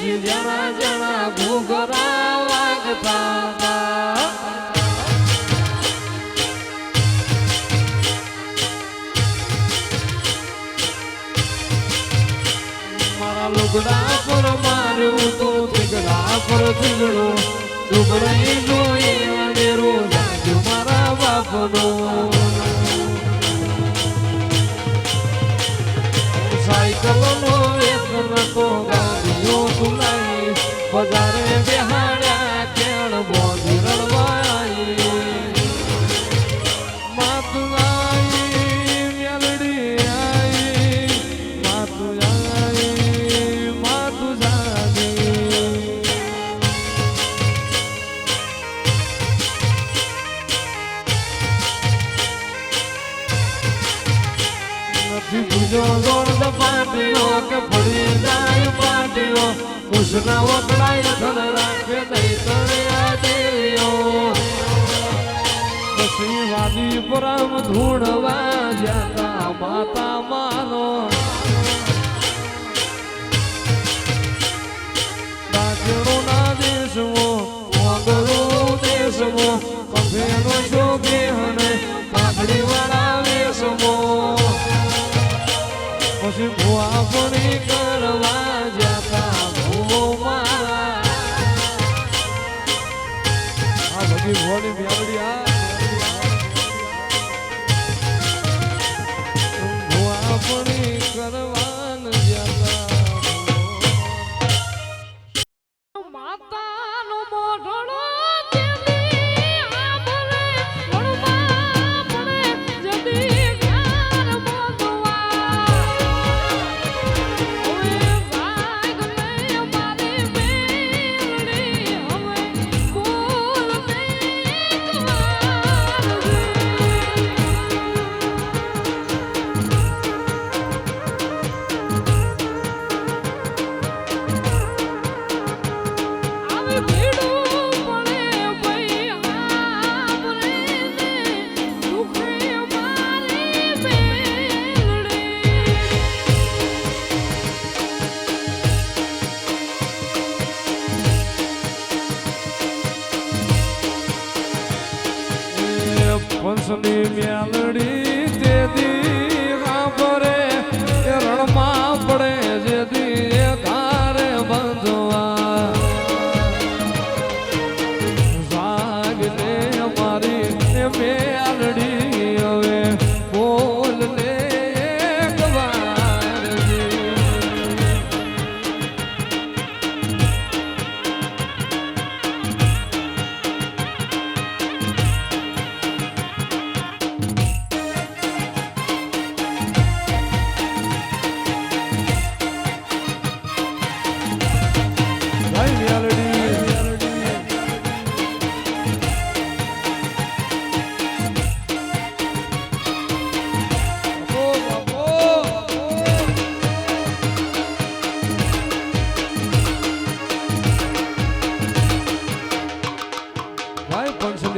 જણા જણા ઘૂઘરા વાગતા. લુગડા પર માર્યું તો થીગડા પર થીગડો લુગડાઈ જોઈ અનેરો જાગ્યો મારા બાપનો. સાયકલનો તો ગાડીઓ તુલાઈ બજારે બેહાડ્યા કેણ બોધી આવી માતું આઈ મેલડી આઈ માતું આઈ જાય. પાટીઓ કૃષ્ણ વકડાય ધન રાખે દઈ તળિયા દેવીઓ પરમ ધૂણવા જતા માતા માનો. દાખલોના દેશમાં મોગલો દેશમાં કફેનો શોભે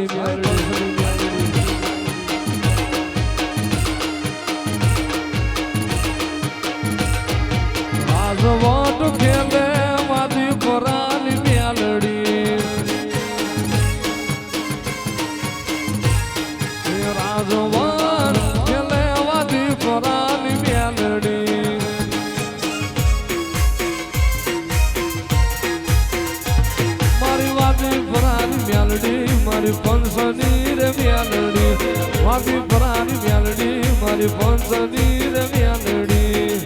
પંચની મેલડી રાજવટ ખેલે મારી પરાની મેલડી રાજવટ મારી પંચની રે મ્યાલડી, મારી પરાની મ્યાલડી, મારી પંચની રે મ્યાલડી.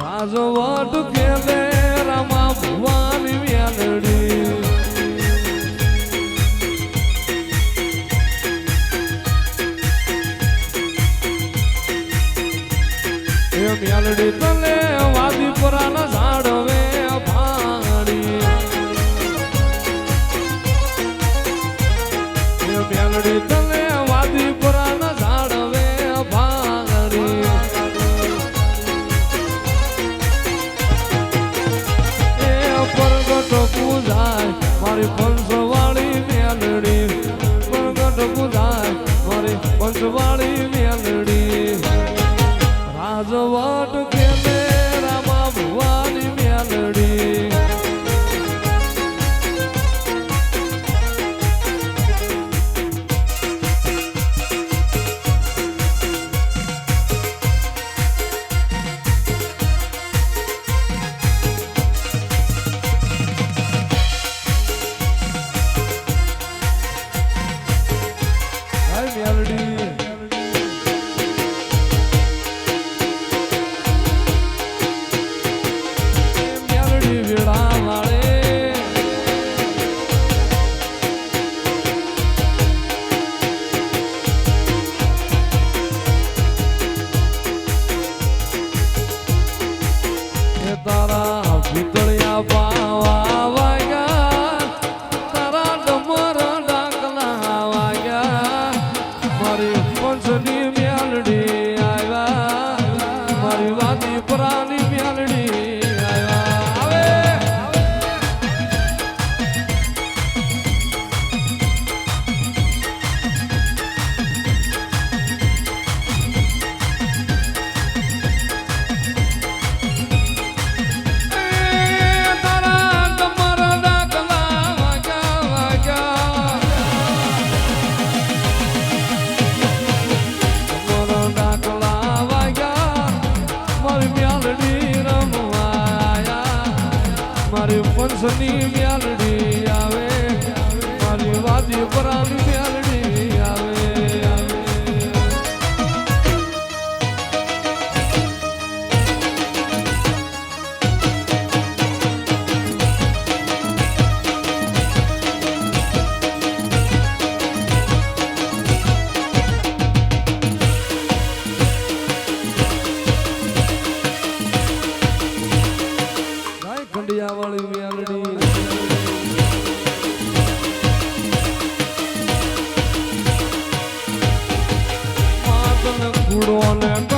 રાજવટ ખેલે રામા ભવાની મ્યાલડી. એ મેલડી તલે એ મેલડી તલે વાદી પરાના ઝાડવે ભાડી એ પરગટ પૂજાય મારી પંચવાળી માણસની મ્યાલડી આવે. મારી વાદી પરાની મ્યાલડી Buru ne ba.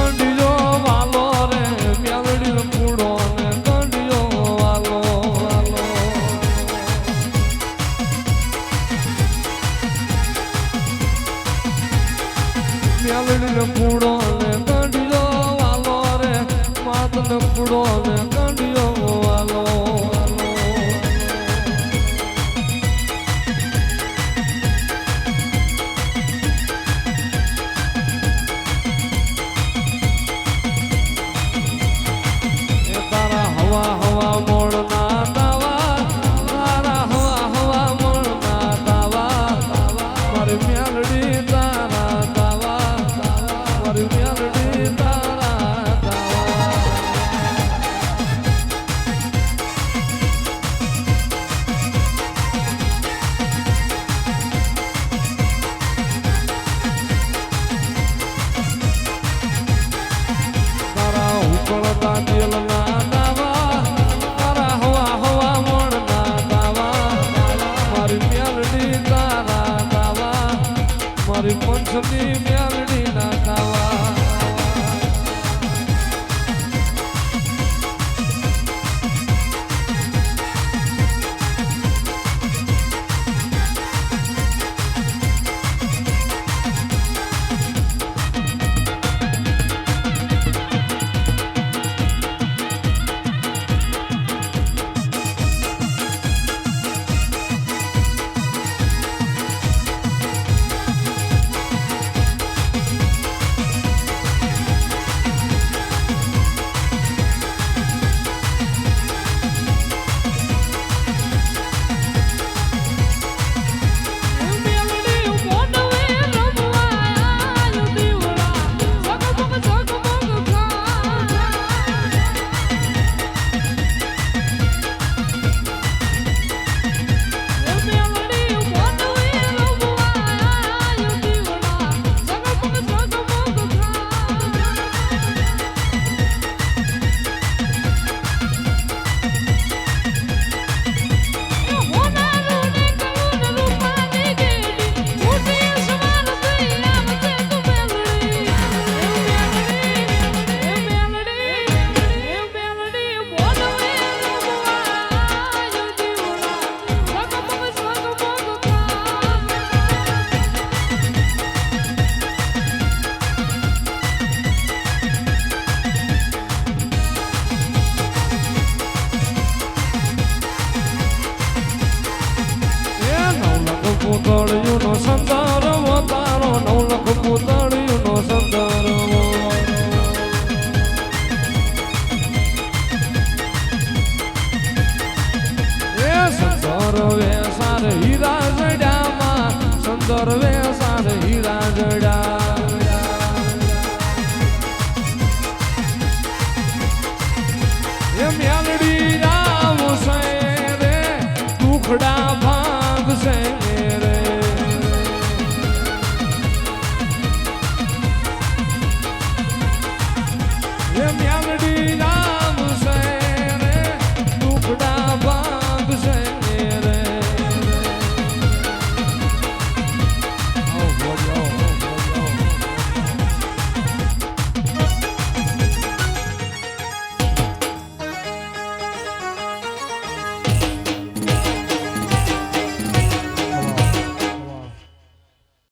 দিলা 我兜里有套餐 Baba.